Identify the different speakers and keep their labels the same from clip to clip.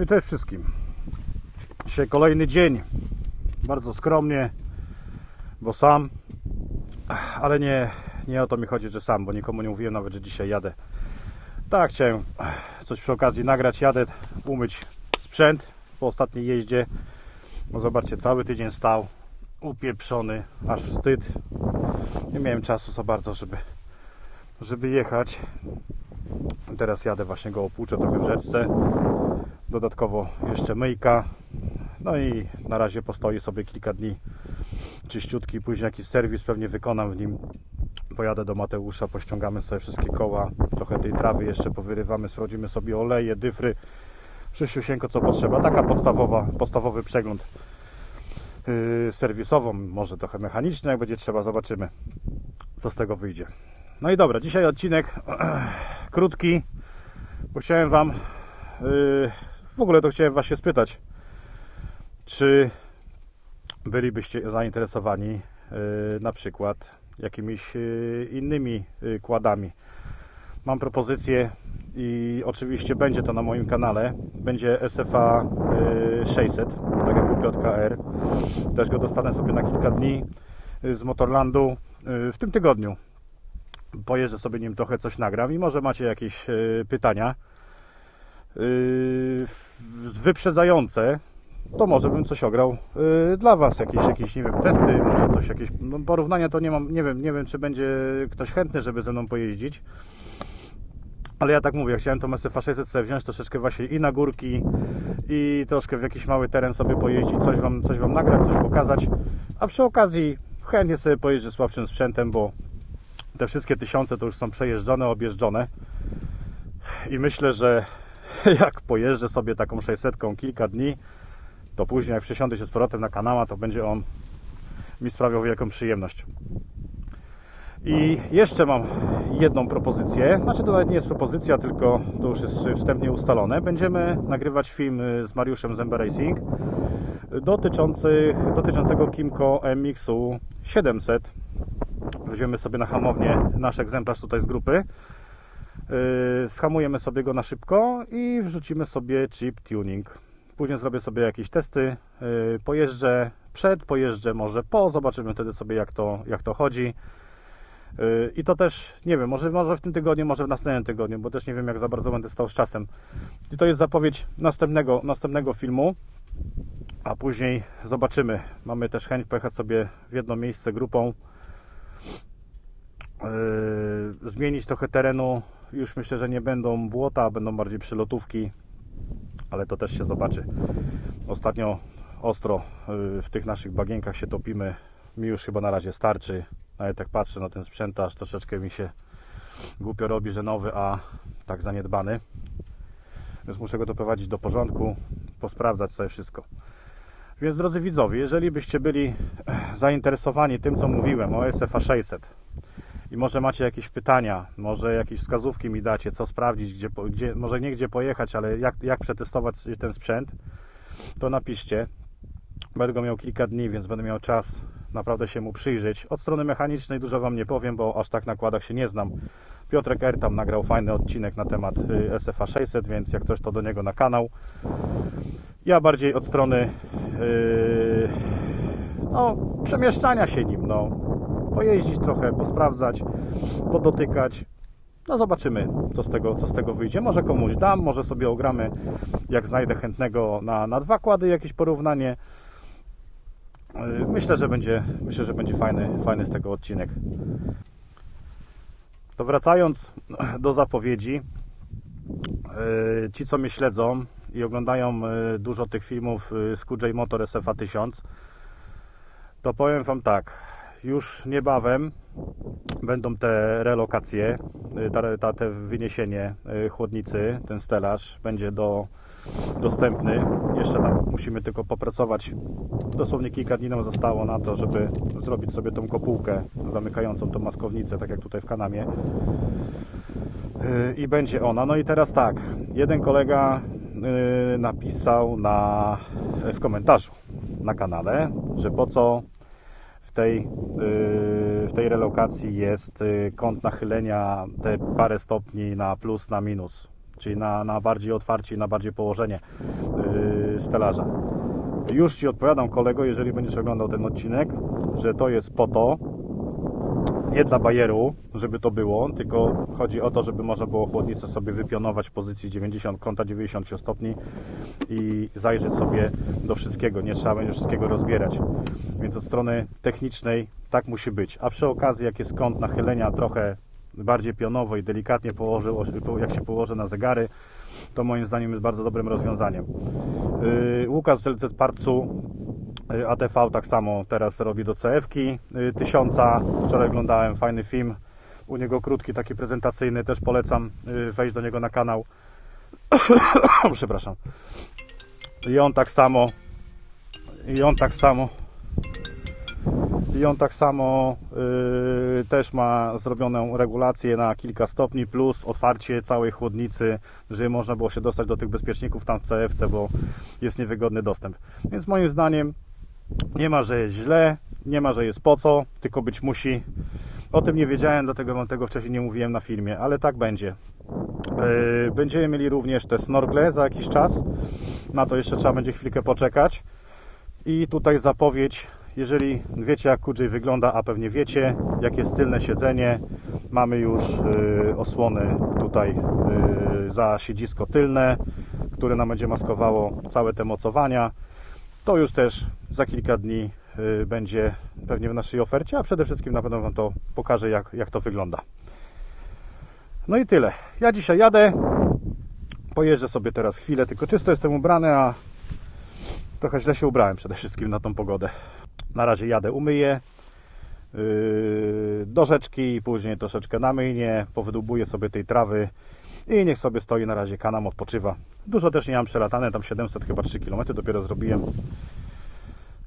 Speaker 1: No i cześć wszystkim. Dzisiaj kolejny dzień. Bardzo skromnie, bo sam. Ale nie, nie o to mi chodzi, że sam, bo nikomu nie mówiłem nawet, że dzisiaj jadę. Tak, chciałem coś przy okazji nagrać. Jadę umyć sprzęt po ostatniej jeździe. No zobaczcie, cały tydzień stał upieprzony, aż wstyd. Nie miałem czasu za bardzo, żeby, żeby jechać. Teraz jadę właśnie go opłuczę trochę w rzeczce. Dodatkowo jeszcze myjka. No i na razie postoi sobie kilka dni czyściutki. Później jakiś serwis pewnie wykonam w nim. Pojadę do Mateusza, pościągamy sobie wszystkie koła. Trochę tej trawy jeszcze powyrywamy, sprawdzimy sobie oleje, dyfry. Wszystko co potrzeba. Taka podstawowa, podstawowy przegląd yy, serwisową, może trochę mechaniczny, jak będzie trzeba, zobaczymy co z tego wyjdzie. No i dobra, dzisiaj odcinek krótki, bo chciałem Wam, yy, w ogóle to chciałem Was się spytać, czy bylibyście zainteresowani yy, na przykład jakimiś yy, innymi yy, kładami. Mam propozycję i oczywiście będzie to na moim kanale. Będzie SFA yy, 600, tak jak u Piotrka R. Też go dostanę sobie na kilka dni z Motorlandu w tym tygodniu pojeżdżę sobie nim trochę coś nagram i może macie jakieś pytania wyprzedzające, to może bym coś ograł yy, dla Was, jakieś, jakieś nie wiem, testy, może coś, jakieś no, porównania to nie mam, nie wiem, nie wiem czy będzie ktoś chętny, żeby ze mną pojeździć. Ale ja tak mówię, chciałem tą SFA 600 sobie wziąć troszeczkę właśnie i na górki i troszkę w jakiś mały teren sobie pojeździć, coś wam, coś wam nagrać, coś pokazać, a przy okazji chętnie sobie pojeżdżę słabszym sprzętem, bo te wszystkie tysiące to już są przejeżdżone, objeżdżone i myślę, że jak pojeżdżę sobie taką 600 kilka dni, to później jak przesiądę się z powrotem na kanała, to będzie on mi sprawiał wielką przyjemność. I jeszcze mam jedną propozycję, znaczy to nawet nie jest propozycja, tylko to już jest wstępnie ustalone. Będziemy nagrywać film z Mariuszem z MB Racing dotyczących, dotyczącego Kimco MX-u 700 weźmiemy sobie na hamownię nasz egzemplarz tutaj z grupy. Yy, schamujemy sobie go na szybko i wrzucimy sobie chip tuning. Później zrobię sobie jakieś testy, yy, pojeżdżę przed, pojeżdżę może po, zobaczymy wtedy sobie jak to, jak to chodzi. Yy, I to też, nie wiem, może, może w tym tygodniu, może w następnym tygodniu, bo też nie wiem jak za bardzo będę stał z czasem. I to jest zapowiedź następnego, następnego filmu, a później zobaczymy. Mamy też chęć pojechać sobie w jedno miejsce grupą zmienić trochę terenu. Już myślę, że nie będą błota, będą bardziej przylotówki, ale to też się zobaczy. Ostatnio ostro yy, w tych naszych bagienkach się topimy. Mi już chyba na razie starczy. Nawet jak patrzę na ten sprzęt, aż troszeczkę mi się głupio robi, że nowy, a tak zaniedbany. Więc muszę go doprowadzić do porządku, posprawdzać sobie wszystko. Więc drodzy widzowie, jeżeli byście byli zainteresowani tym, co mówiłem o SFA 600, i może macie jakieś pytania, może jakieś wskazówki mi dacie, co sprawdzić, gdzie, gdzie może nie gdzie pojechać, ale jak, jak przetestować ten sprzęt, to napiszcie. Będę go miał kilka dni, więc będę miał czas naprawdę się mu przyjrzeć. Od strony mechanicznej dużo Wam nie powiem, bo aż tak na kładach się nie znam. Piotrek R tam nagrał fajny odcinek na temat y, SFA 600, więc jak coś to do niego na kanał. Ja bardziej od strony yy, no, przemieszczania się nim, no, pojeździć trochę, posprawdzać, podotykać. No zobaczymy, co z tego, co z tego wyjdzie. Może komuś dam, może sobie ogramy, jak znajdę chętnego na, na dwa kłady jakieś porównanie. Yy, myślę, że będzie, myślę, że będzie fajny, fajny z tego odcinek. To wracając do zapowiedzi, yy, ci co mnie śledzą i oglądają yy, dużo tych filmów z QJ Motor SFA 1000, to powiem Wam tak, już niebawem będą te relokacje, ta, ta, te wyniesienie chłodnicy, ten stelaż będzie do, dostępny. Jeszcze tam musimy tylko popracować. Dosłownie kilka dni nam zostało na to, żeby zrobić sobie tą kopułkę zamykającą tą maskownicę, tak jak tutaj w Kanamie. I będzie ona. No i teraz tak, jeden kolega napisał na, w komentarzu na kanale, że po co w tej, w tej relokacji jest kąt nachylenia te parę stopni na plus, na minus. czyli na, na bardziej otwarcie i na bardziej położenie yy, stelaża. Już Ci odpowiadam kolego, jeżeli będziesz oglądał ten odcinek, że to jest po to, nie dla bajeru, żeby to było, tylko chodzi o to, żeby można było chłodnicę sobie wypionować w pozycji 90, kąta 90 stopni i zajrzeć sobie do wszystkiego. Nie trzeba będzie wszystkiego rozbierać. Więc od strony technicznej tak musi być. A przy okazji, jak jest kąt nachylenia trochę bardziej pionowo i delikatnie położył, jak się położy na zegary, to moim zdaniem jest bardzo dobrym rozwiązaniem. Yy, Łukasz z LZ Partsu Y, ATV tak samo teraz robi do CF-ki y, tysiąca. Wczoraj oglądałem fajny film. U niego krótki, taki prezentacyjny, też polecam y, wejść do niego na kanał. Przepraszam. I on tak samo. I on tak samo. I on tak samo yy, też ma zrobioną regulację na kilka stopni, plus otwarcie całej chłodnicy, żeby można było się dostać do tych bezpieczników tam w CFC, bo jest niewygodny dostęp. Więc moim zdaniem nie ma, że jest źle, nie ma, że jest po co, tylko być musi. O tym nie wiedziałem, dlatego Wam tego wcześniej nie mówiłem na filmie, ale tak będzie. Yy, będziemy mieli również te snorgle za jakiś czas. Na to jeszcze trzeba będzie chwilkę poczekać. I tutaj zapowiedź, jeżeli wiecie jak Kudżej wygląda, a pewnie wiecie, jakie jest tylne siedzenie. Mamy już yy, osłony tutaj yy, za siedzisko tylne, które nam będzie maskowało całe te mocowania to już też za kilka dni y, będzie pewnie w naszej ofercie, a przede wszystkim na pewno Wam to pokażę, jak, jak to wygląda. No i tyle. Ja dzisiaj jadę. Pojeżdżę sobie teraz chwilę, tylko czysto jestem ubrany, a trochę źle się ubrałem przede wszystkim na tą pogodę. Na razie jadę, umyję yy, do rzeczki, później troszeczkę na myjnie, powydłubuję sobie tej trawy i niech sobie stoi na razie kanam, odpoczywa. Dużo też nie mam przelatane, tam 700 chyba 3 km dopiero zrobiłem.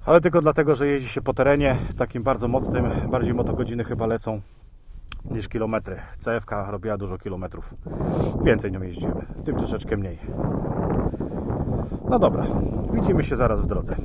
Speaker 1: Ale tylko dlatego, że jeździ się po terenie takim bardzo mocnym, bardziej motogodziny chyba lecą niż kilometry. CFK robiła dużo kilometrów. Więcej nią jeździłem, tym troszeczkę mniej. No dobra, widzimy się zaraz w drodze.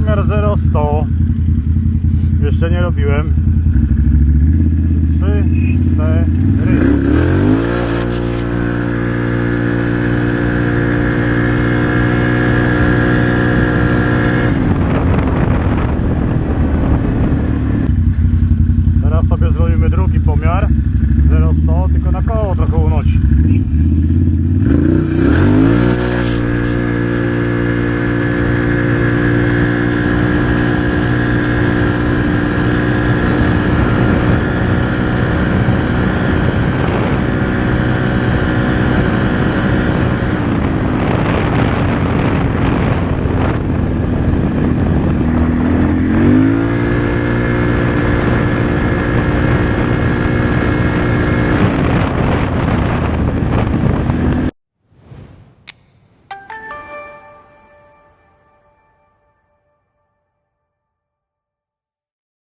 Speaker 1: pomiar 0-100 jeszcze nie robiłem. 3, 4 Teraz sobie zrobimy drugi pomiar. 0-100, tylko na koło trochę unosi.